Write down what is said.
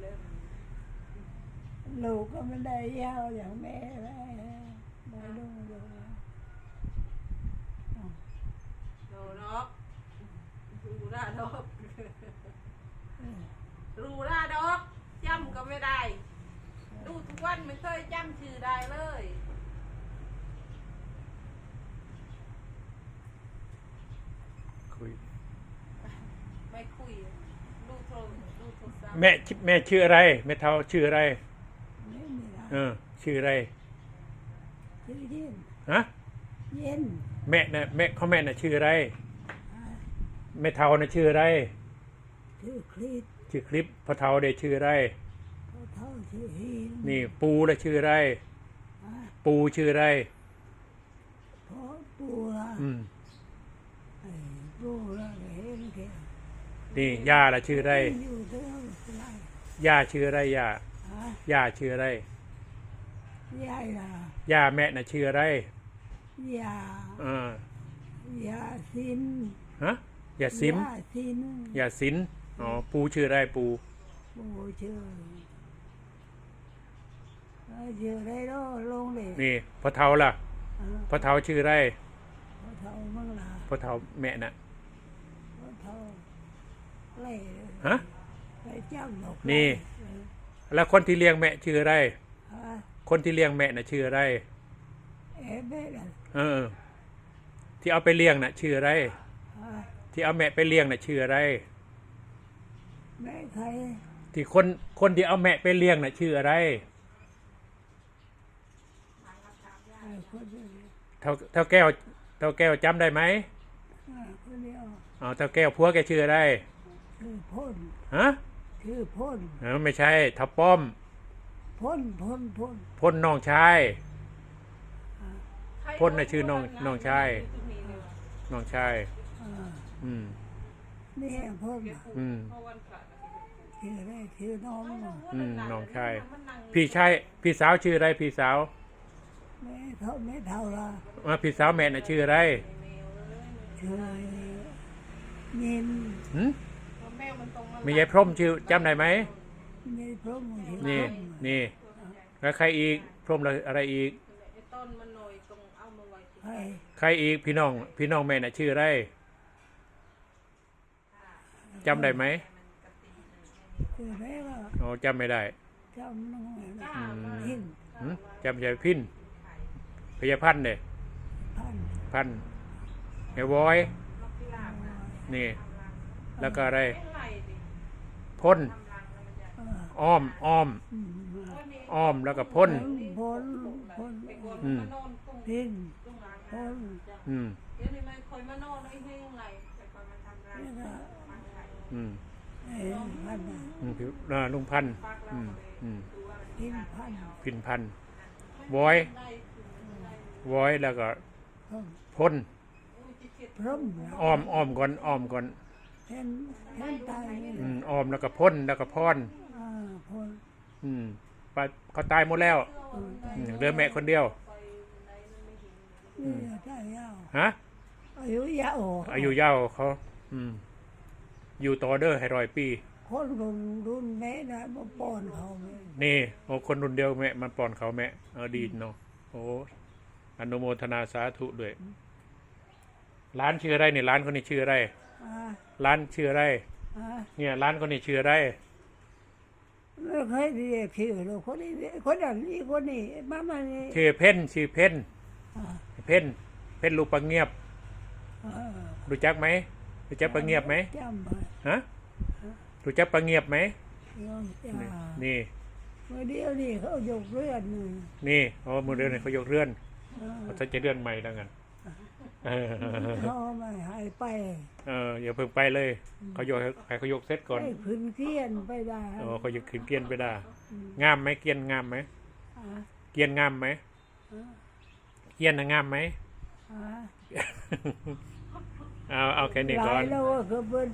แล้วลูกก็ไม่ได้ยาวอย่างแม่ได้ได้ลูกดูโดนอกรูหน้าดอกรูหน้าดอกจำก็ไม่ได้ ดูทุกวันไม่เคยจำชื่อได้เลยคุย ไม่คุย ดูโทรดูโทรศัพท์ แม่ชื่อแม่ชื่ออะไรแม่เท่าชื่ออะไรไม่มีละเออชื่ออะไรชื่อเย็นฮะเย็นแม่น่ะแม่เขาแม่น่ะชื่ออะไรแม่เท่าน่ะชื่ออะไรชื่อคลิปชื่อคลิปพ่อเท่าได้ชื่ออะไรเขาเท่าชื่อหินนี่ปูละชื่ออะไรอะปูชื่ออะไรเพราะปูละอืมไอ้ปูละเห็นแค่นี่ย่าละชื่ออะไรอ ยู่เท่าไหร่ย่าชื่ออะไรย่าฮะย่าชื่ออะไรยายละย่าแม่น่ะชื่ออะไรยาเออยาสินฮะย่าซิมยาสินย่าสินอ๋อปูชื่ออะไรปูปูชื่อเออชื่ออะไรเนาะลงเลยนี่พ่อเท่าล่ะเออพ่อเท่าชื่ออะไรเขาเท่ามั่งละพ่อเท่าแม่น่ะเขาเท่าไล่ฮะ ไปจ้ำดอกนี่เออแล้วคนที่เลี้ยงแม่ชื่ออะไรฮะคนที่เลี้ยงแม่น่ะชื่ออะไร เอ๊ะแม่น่ะเออ ที่เอาไปเลี้ยงน่ะชื่ออะไรฮะที่เอาแม่ไปเลี้ยงน่ะชื่ออะไรแม่ใครที่คนคนที่เอาแม่ไปเลี้ยงน่ะชื่ออะไรไอ้คนเดียวเท่าเท่าแก้วเท่าแก้วจำได้ไหมอ่าคนเดียวอ๋อเท่าแก้วพัวแกชื่ออะไรคือพ่นฮะ คือพ่นเออไม่ใช่ทับป้อม พ่นพ่นพ่นพ่นน้องชายใครพ่นน่ะชื่อน้องน้องชายอยู่ตรงนี้เลยน้องชาย อ่าอืม นี่พ่นอืมเพราะวันพระคืออะไรคือน้องอืมน้องชาย พี่ชายพี่สาวชื่ออะไรพี่สาวแม่เท่าแม่เท่าละอ่าพี่สาวแม่น่ะชื่ออะไรคือยินหืมแมวมันตรง มียายพรหมชื่อจำได้ไหมมีพระมุขนี่ นี่ แล้วใครอีก พรหมแล้วอะไรอีกไอ้ต้นมันหน่อยตรงเอามาไว้ที่ใครใครอีกพี่น้อง พี่น้องแม่น่ะชื่ออะไรจำได้ไหมคือแม่ก็อ๋อจำไม่ได้จำน้องอืมหินหืมจำใจพินพยาพันธ์เนี่ยพันพันธ์ไอ้วอย นี่ แล้วก็อะไรเป็นไรดิ พ่นเอออ้อมอ้อมอืมอ้อมแล้วก็พ่นพ่นพ่นไปกดอืมมานอนตรงหินตรงหลังพ่นอืมเดี๋ยวนี้มันคอยมานอนไอ้เฮ้ยยังไงแต่ก่อนมันทำร้ายนี่ก็อืมไอ้พันน่ะอืมผิวอ่าลุงพันธ์อืมอืมหินพันพินพันธ์วอยได้วอยแล้วก็พ่นพ่นพร้อมอ้อมอ้อมก่อนอ้อมก่อนเห็นเห็นตายนี่อืมอ้อมแล้วก็พ่นแล้วก็พรอ่าพ่นอืมไปเขาตายหมดแล้วเอออืมเหลือแม่คนเดียว นี่ตายยาวฮะ อายุยาวอายุยาวเขา อืม อยู่ต่อเด้อให้ร้อยปี คนรุ่นรุ่นแม่ได้มาป้อนเขาเลยนี่โอ้คนรุ่นเดียวแม่มันป้อนเขาแม่เออดีเนาะโอ้อนุโมทนาสาธุด้วยร้านชื่ออะไรเนี่ยร้านคนนี้ชื่ออะไรอ่า ร้านชื่ออะไรอ่าเนี่ยร้านคนนี้ชื่ออะไรไม่เคยเรียกชื่อเลยคนนี้คนนั้นนี่คนนี้มามานี่ชื่อเพ่นชื่อเพ่นอ่าเพ่นเพ่นลูกปังเงียบอ่ารู้จักไหมรู้จักปังเงียบไหมจำมาฮะรู้จักปังเงียบไหมโยมจ้านี่เมื่อเดียวนี่เขายกเลื่อนหนึ่งนี่โอ้มือเรือนเขายกเรือนอ่าเขาจะเรือนใหม่แล้วกัน เออเขาไม่หายไปเอออย่าเพิ่งไปเลย เขายกให้เขายกเซตก่อนให้ขึ้นเกียนไปได้โอ้เขายกขึ้นเกียนไปได้งามไหมเกียนงามไหมอ่าเกียนงามไหมเกียนน่ะงามไหมอ่าเอาเอาแค่นี้หก่ลาอยนแล้วก็เบิ้ล